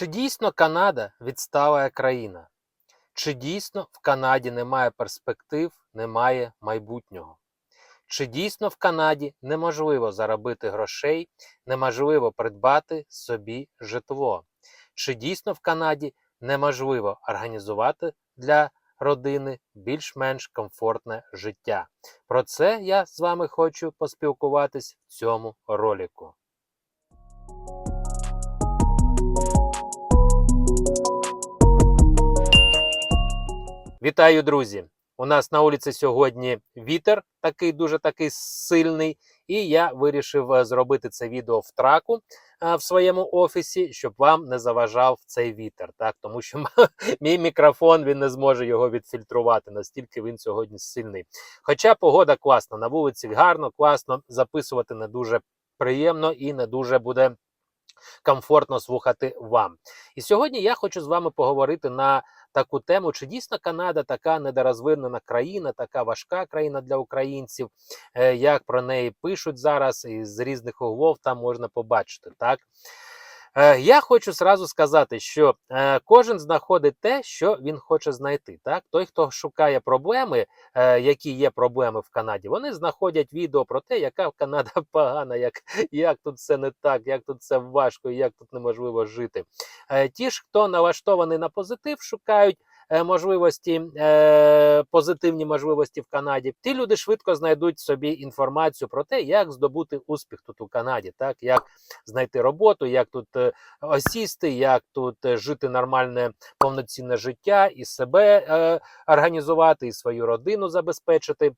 Чи дійсно Канада відстала країна? Чи дійсно в Канаді немає перспектив, немає майбутнього? Чи дійсно в Канаді неможливо заробити грошей, неможливо придбати собі житло? Чи дійсно в Канаді неможливо організувати для родини більш-менш комфортне життя? Про це я з вами хочу поспілкуватись в цьому ролику. Вітаю, друзі! У нас на вулиці сьогодні вітер, такий дуже такий сильний, і я вирішив е, зробити це відео в траку е, в своєму офісі, щоб вам не заважав цей вітер. Так, тому що мій мікрофон він не зможе його відфільтрувати, настільки він сьогодні сильний. Хоча погода класна, на вулиці гарно, класно записувати не дуже приємно і не дуже буде комфортно слухати вам. І сьогодні я хочу з вами поговорити на таку тему, чи дійсно Канада така недорозвинена країна, така важка країна для українців, е, як про неї пишуть зараз, і з різних углов там можна побачити. так. Е, Я хочу зразу сказати, що е, кожен знаходить те, що він хоче знайти. Так, той, хто шукає проблеми, е, які є проблеми в Канаді, вони знаходять відео про те, яка Канада погана, як як тут все не так, як тут все важко, як тут неможливо жити. Ті ж, хто налаштований на позитив, шукають. Е, Можливості е, позитивні можливості в Канаді, ті люди швидко знайдуть собі інформацію про те, як здобути успіх тут у Канаді, так як знайти роботу, як тут е, осісти, як тут жити нормальне повноцінне життя і себе організувати, і свою родину забезпечити.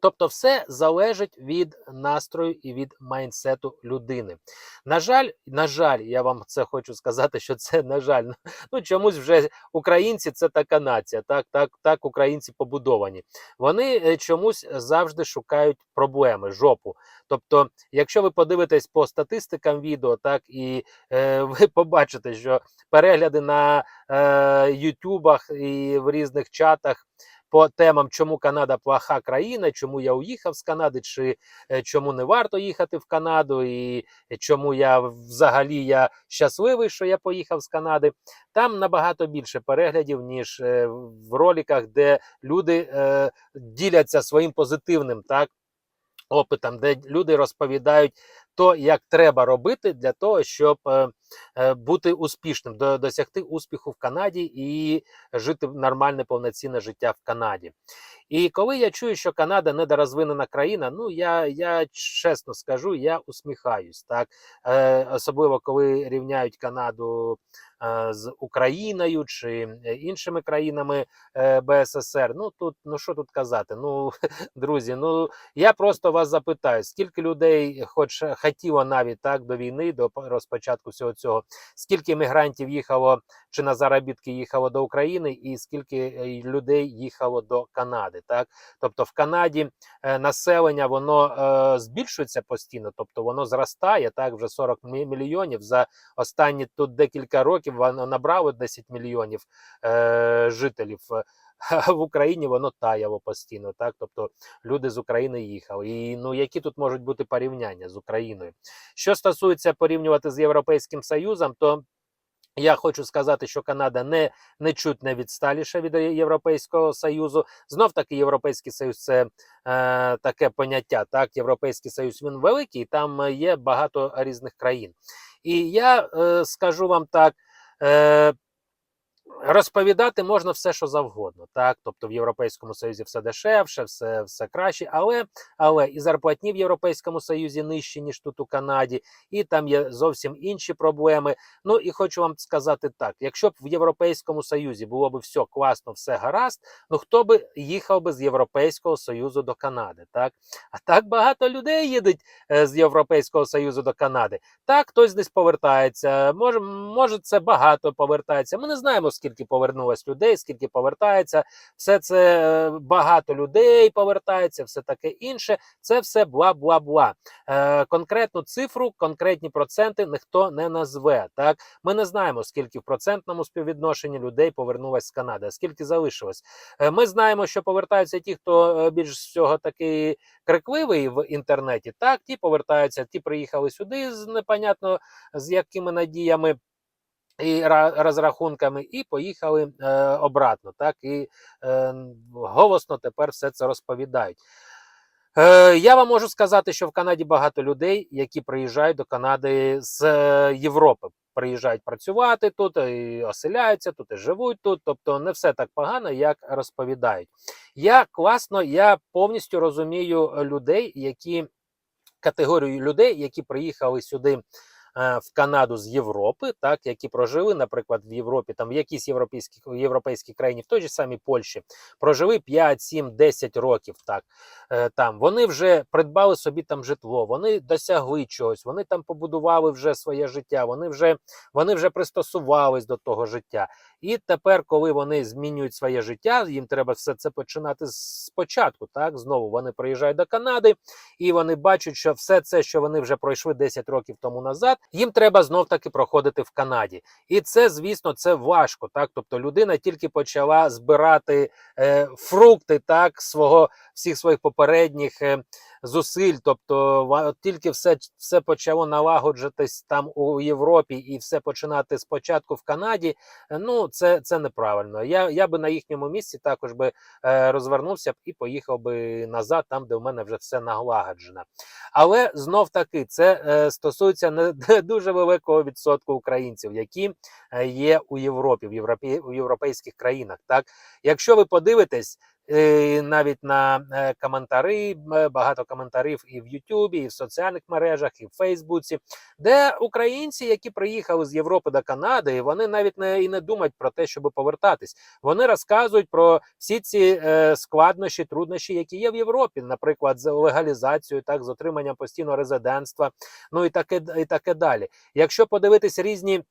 Тобто, все залежить від настрою і від майнсету людини. На жаль, на жаль, я вам це хочу сказати, що це на жаль. Ну чомусь вже українці це така нація, так, так, так українці побудовані. Вони е, чомусь завжди шукають проблеми, жопу. Тобто, якщо ви подивитесь по статистикам відео, так і е, ви побачите, що перегляди на е, Ютубах і в різних чатах по темам, чому Канада плоха країна, чому я уїхав з Канади, чи е, чому не варто їхати в Канаду, і чому я взагалі я щасливий, що я поїхав з Канади. Там набагато більше переглядів, ніж е, в роликах, де люди е, діляться своїм позитивним так. Опитом, де люди розповідають то, як треба робити для того, щоб е, е, бути успішним, до, досягти успіху в Канаді і жити нормальне повноцінне життя в Канаді. І коли я чую, що Канада недорозвинена країна, ну я я чесно скажу, я усміхаюсь. Так е, Особливо коли рівняють Канаду з Україною чи іншими країнами е, БССР. Ну тут ну що тут казати? Ну друзі, ну я просто вас запитаю, скільки людей, хоч хотіло навіть так до війни, до розпочатку всього цього, скільки мігрантів їхало чи на заробітки їхало до України, і скільки людей їхало до Канади. Так, тобто в Канаді е, населення воно е, збільшується постійно, тобто воно зростає. Так, вже 40 мільйонів за останні тут декілька років воно набрало 10 мільйонів е, жителів. В Україні воно таяло постійно, так тобто люди з України їхали. І ну які тут можуть бути порівняння з Україною? Що стосується порівнювати з Європейським Союзом, то я хочу сказати, що Канада не не чуть не відсталіша від Європейського Союзу. Знов таки, Європейський Союз це е, таке поняття. Так, Європейський Союз він великий, там є багато різних країн. І я е, скажу вам так. Е, Розповідати можна все, що завгодно, так тобто в Європейському Союзі все дешевше, все все краще, але але і зарплатні в Європейському Союзі нижчі, ніж тут у Канаді, і там є зовсім інші проблеми. Ну і хочу вам сказати так: якщо б в Європейському Союзі було б все класно, все гаразд, ну хто би їхав би з Європейського Союзу до Канади? Так, а так багато людей їдуть е, з Європейського Союзу до Канади. Так, хтось десь повертається, може, може це багато повертається. Ми не знаємо скільки повернулось людей, скільки повертається, все це е, багато людей повертається, все таке інше. Це все бла бла бла. Е, Конкретну цифру, конкретні проценти ніхто не назве. Так ми не знаємо, скільки в процентному співвідношенні людей повернулось з Канади, скільки залишилось. Е, ми знаємо, що повертаються ті, хто більш всього такий крикливий в інтернеті. Так, ті повертаються, ті приїхали сюди з непонятно з якими надіями. І розрахунками, і поїхали е, обратно. Так і е, голосно тепер все це розповідають. Е, я вам можу сказати, що в Канаді багато людей, які приїжджають до Канади з е, Європи. Приїжджають працювати тут, і оселяються тут, і живуть тут. Тобто не все так погано, як розповідають. Я класно, я повністю розумію людей, які категорію людей, які приїхали сюди е, в Канаду з Європи, так які прожили, наприклад, в Європі, там в якійсь європейській європейській країні, в той же самій Польщі, прожили 5, 7, 10 років. Так е, там вони вже придбали собі там житло, вони досягли чогось, вони там побудували вже своє життя, вони вже вони вже пристосувались до того життя. І тепер, коли вони змінюють своє життя, їм треба все це починати спочатку. Так знову вони приїжджають до Канади, і вони бачать, що все це, що вони вже пройшли 10 років тому назад, їм треба знов таки проходити в Канаді. І це, звісно, це важко. Так, тобто людина тільки почала збирати е, фрукти так свого всіх своїх попередніх. Е, Зусиль, тобто от тільки все, все почало налагоджитись там у Європі і все починати спочатку в Канаді. е, Ну, це, це неправильно. Я, я би на їхньому місці також би е, розвернувся б і поїхав би назад, там, де в мене вже все налагоджено. Але знов таки це е, стосується не дуже великого відсотку українців, які е, є у Європі, в Європі, у європейських країнах. Так, якщо ви подивитесь. Е, Навіть на е, коментарі, е, багато коментарів і в Ютубі, і в соціальних мережах, і в Фейсбуці, де українці, які приїхали з Європи до Канади, вони навіть не і не думають про те, щоб повертатись. Вони розказують про всі ці складнощі, труднощі, які є в Європі, наприклад, з легалізацією, так, з отриманням постійного резидентства, ну і таке, і таке далі. Якщо подивитись різні.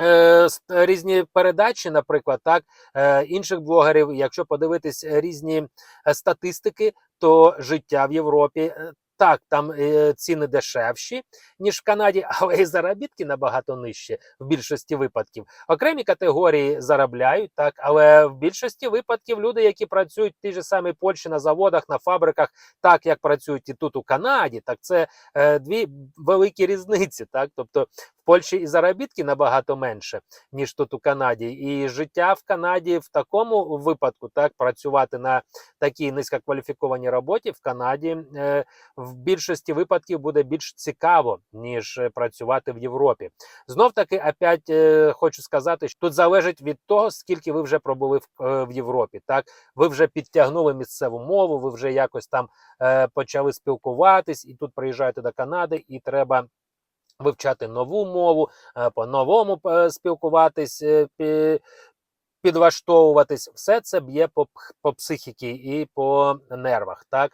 Е, Різні передачі, наприклад, так е, інших блогерів, якщо подивитись е, різні статистики, то життя в Європі так, там ціни дешевші, ніж в Канаді, але і заробітки набагато нижчі в більшості випадків. Окремі категорії заробляють, так, але в більшості випадків люди, які працюють в тій же самій Польщі на заводах, на фабриках, так як працюють і тут у Канаді, так це е, дві великі різниці. Так, тобто Польщі і заробітки набагато менше, ніж тут у Канаді, і життя в Канаді в такому випадку, так працювати на такій низькокваліфікованій роботі в Канаді. Е, в більшості випадків буде більш цікаво, ніж е, працювати в Європі. Знов таки, опять е, хочу сказати, що тут залежить від того, скільки ви вже пробули в, е, в Європі. Так, ви вже підтягнули місцеву мову, ви вже якось там е, почали спілкуватись, і тут приїжджаєте до Канади, і треба. Вивчати нову мову, е, по-новому е, спілкуватись, е, підлаштовуватись, все це б'є по, по психіки і по нервах. Так?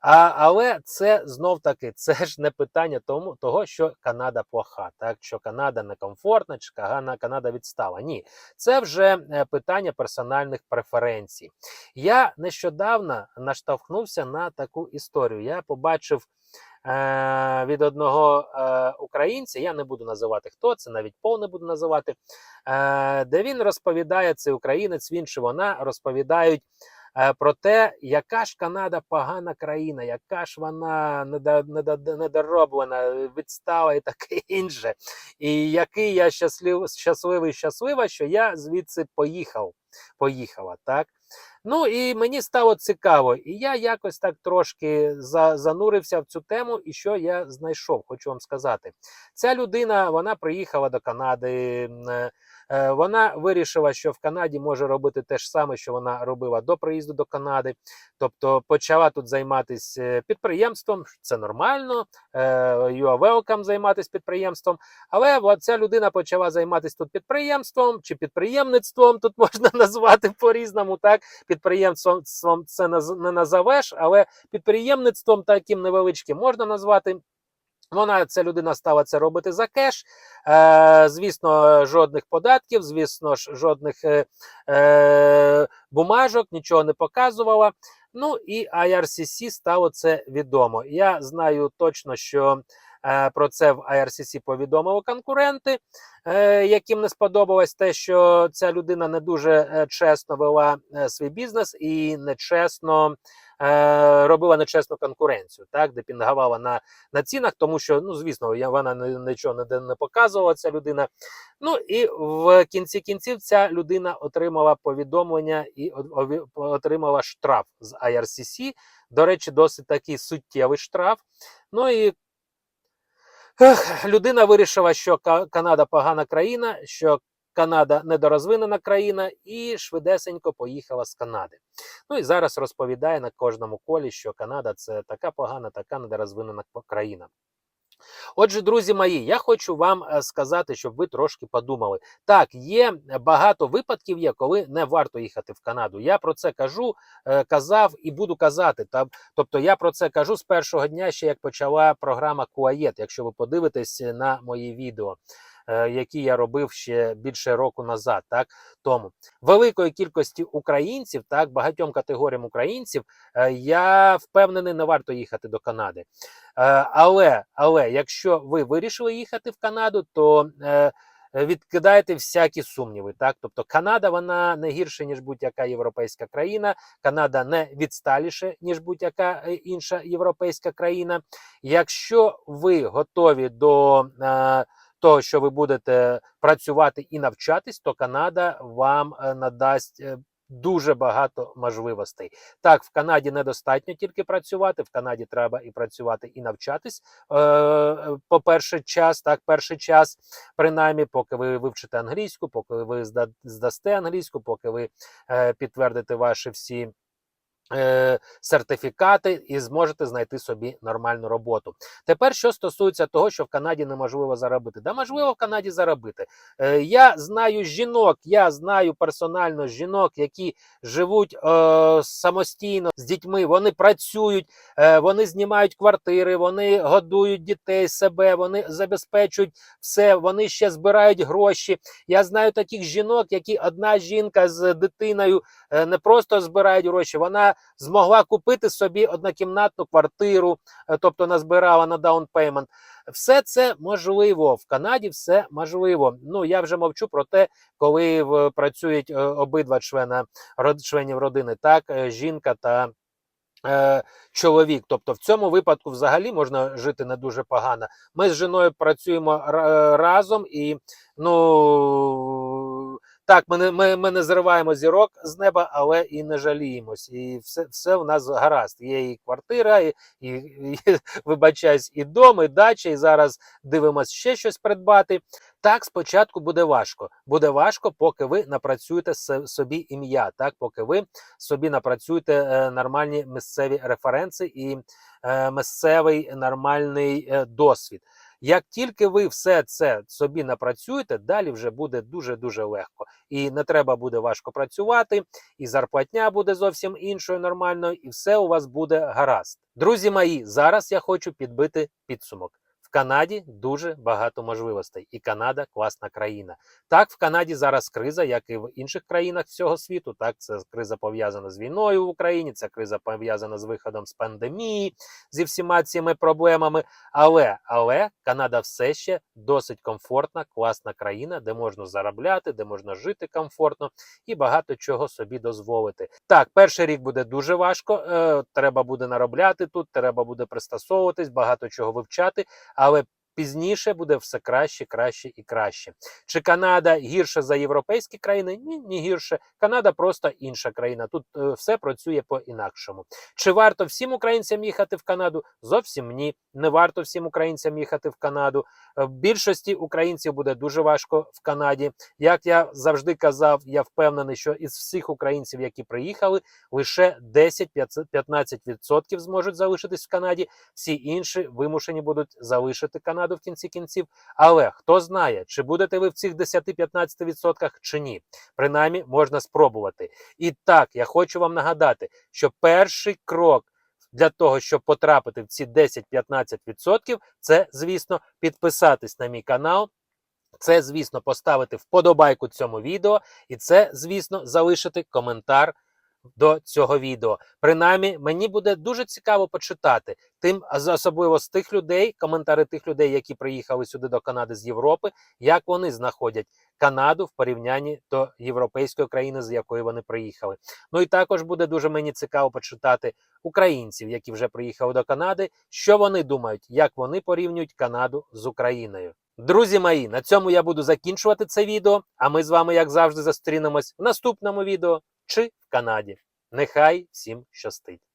А, але це знов таки це ж не питання тому, того, що Канада плоха, так що Канада некомфортна, чи Кагана- Канада відстала. Ні, це вже питання персональних преференцій. Я нещодавно наштовхнувся на таку історію. Я побачив від одного е, українця, я не буду називати хто це, навіть пол не буду називати, е, де він розповідає, це українець, він чи вона розповідають е, про те, яка ж Канада погана країна, яка ж вона недо- недо- недороблена, відстала і таке інше. І який я щаслив, щасливий, щаслива, що я звідси поїхав. Поїхала, так. Ну і мені стало цікаво, і я якось так трошки за, занурився в цю тему, і що я знайшов, хочу вам сказати. Ця людина вона приїхала до Канади. Е, е, Вона вирішила, що в Канаді може робити те ж саме, що вона робила до приїзду до Канади. Тобто почала тут займатися підприємством, це нормально. е, You are welcome займатися підприємством. Але ця людина почала займатися тут підприємством чи підприємництвом. Тут можна назвати по-різному. Так, підприємством це не назовеш, але підприємництвом таким невеличким можна назвати. Вона ця людина стала це робити за кеш. Е, звісно, жодних податків, звісно ж, жодних е, е, бумажок, нічого не показувала. Ну і IRCC стало це відомо. Я знаю точно, що е, про це в IRCC повідомили конкуренти, е, яким не сподобалось те, що ця людина не дуже е, чесно вела е, свій бізнес і нечесно е, робила нечесну конкуренцію, так депінгувала на, на цінах, тому що ну звісно, я вона нічого не, не показувала ця людина. Ну і в кінці кінців ця людина отримала повідомлення і отримала штраф з IRCC. До речі, досить такий суттєвий штраф. Ну і людина вирішила, що Канада погана країна, що Канада недорозвинена країна, і швидесенько поїхала з Канади. Ну і зараз розповідає на кожному колі, що Канада це така погана, така недорозвинена країна. Отже, друзі мої, я хочу вам е, сказати, щоб ви трошки подумали. Так, є багато випадків, є, коли не варто їхати в Канаду. Я про це кажу, е, казав і буду казати. Тобто я про це кажу з першого дня, ще як почала програма Куаєт, якщо ви подивитесь на мої відео. Е, Які я робив ще більше року назад, так тому великої кількості українців, так багатьом категоріям українців, е, я впевнений, не варто їхати до Канади. Е, Але, але якщо ви вирішили їхати в Канаду, то відкидайте всякі сумніви. Так, тобто Канада вона не гірше ніж будь-яка європейська країна. Канада не відсталіше ніж будь-яка інша європейська країна. Якщо ви готові до е, того, що ви будете працювати і навчатись, то Канада вам е, надасть. е, Дуже багато можливостей. Так, в Канаді недостатньо тільки працювати. В Канаді треба і працювати, і навчатись. Е, по перший час, так, перший час, принаймні, поки ви вивчите англійську, поки ви здасте англійську, поки ви підтвердите ваші всі. Е, Сертифікати і зможете знайти собі нормальну роботу. Тепер, що стосується того, що в Канаді неможливо заробити, да можливо в Канаді заробити. Е, я знаю жінок, я знаю персонально жінок, які живуть е, самостійно з дітьми. Вони працюють, е, вони знімають квартири, вони годують дітей себе, вони забезпечують все, вони ще збирають гроші. Я знаю таких жінок, які одна жінка з дитиною е, не просто збирають гроші, вона змогла купити собі однокімнатну квартиру, е, тобто назбирала на даунпеймент. Все це можливо в Канаді, все можливо. Ну я вже мовчу про те, коли працюють е, обидва члена членів родини, так е, жінка та. Чоловік, тобто в цьому випадку взагалі можна жити не дуже погано. Ми з жіною працюємо разом, і ну так, ми не, ми, ми не зриваємо зірок з неба, але і не жаліємось. І все, все у нас гаразд. Є і квартира, і, і, і вибачаюсь, і дом, і дача, і зараз дивимося ще щось придбати. Так, спочатку буде важко. Буде важко, поки ви напрацюєте собі ім'я, так, поки ви собі напрацюєте е, нормальні місцеві референси і е, місцевий нормальний е, досвід. Як тільки ви все це собі напрацюєте, далі вже буде дуже дуже легко. І не треба буде важко працювати, і зарплатня буде зовсім іншою нормальною, і все у вас буде гаразд. Друзі мої, зараз я хочу підбити підсумок. Канаді дуже багато можливостей, і Канада класна країна. Так, в Канаді зараз криза, як і в інших країнах всього світу. Так, це криза пов'язана з війною в Україні, це криза пов'язана з виходом з пандемії, зі всіма цими проблемами. Але, але Канада все ще досить комфортна, класна країна, де можна заробляти, де можна жити комфортно і багато чого собі дозволити. Так, перший рік буде дуже важко. Е, треба буде наробляти тут, треба буде пристосовуватись, багато чого вивчати, але пізніше буде все краще, краще і краще. Чи Канада гірше за європейські країни? Ні, не гірше. Канада просто інша країна. Тут е, все працює по-інакшому. Чи варто всім українцям їхати в Канаду? Зовсім ні. Не варто всім українцям їхати в Канаду. Е, Більшості українців буде дуже важко в Канаді. Як я завжди казав, я впевнений, що із всіх українців, які приїхали, лише 10-15% зможуть залишитись в Канаді. Всі інші вимушені будуть залишити Канаду в кінці кінців. Але хто знає, чи будете ви в цих 10-15% чи ні. Принаймні можна спробувати. І так, я хочу вам нагадати, що перший крок. Для того, щоб потрапити в ці 10-15%, це, звісно, підписатись на мій канал, це, звісно, поставити вподобайку цьому відео, і це, звісно, залишити коментар до цього відео. Принаймні, мені буде дуже цікаво почитати тим, особливо з тих людей, коментари тих людей, які приїхали сюди до Канади з Європи, як вони знаходять Канаду в порівнянні до європейської країни, з якої вони приїхали. Ну і також буде дуже мені цікаво почитати українців, які вже приїхали до Канади, що вони думають, як вони порівнюють Канаду з Україною. Друзі мої, на цьому я буду закінчувати це відео. А ми з вами, як завжди, зустрінемось в наступному відео чи в Канаді. Нехай всім щастить!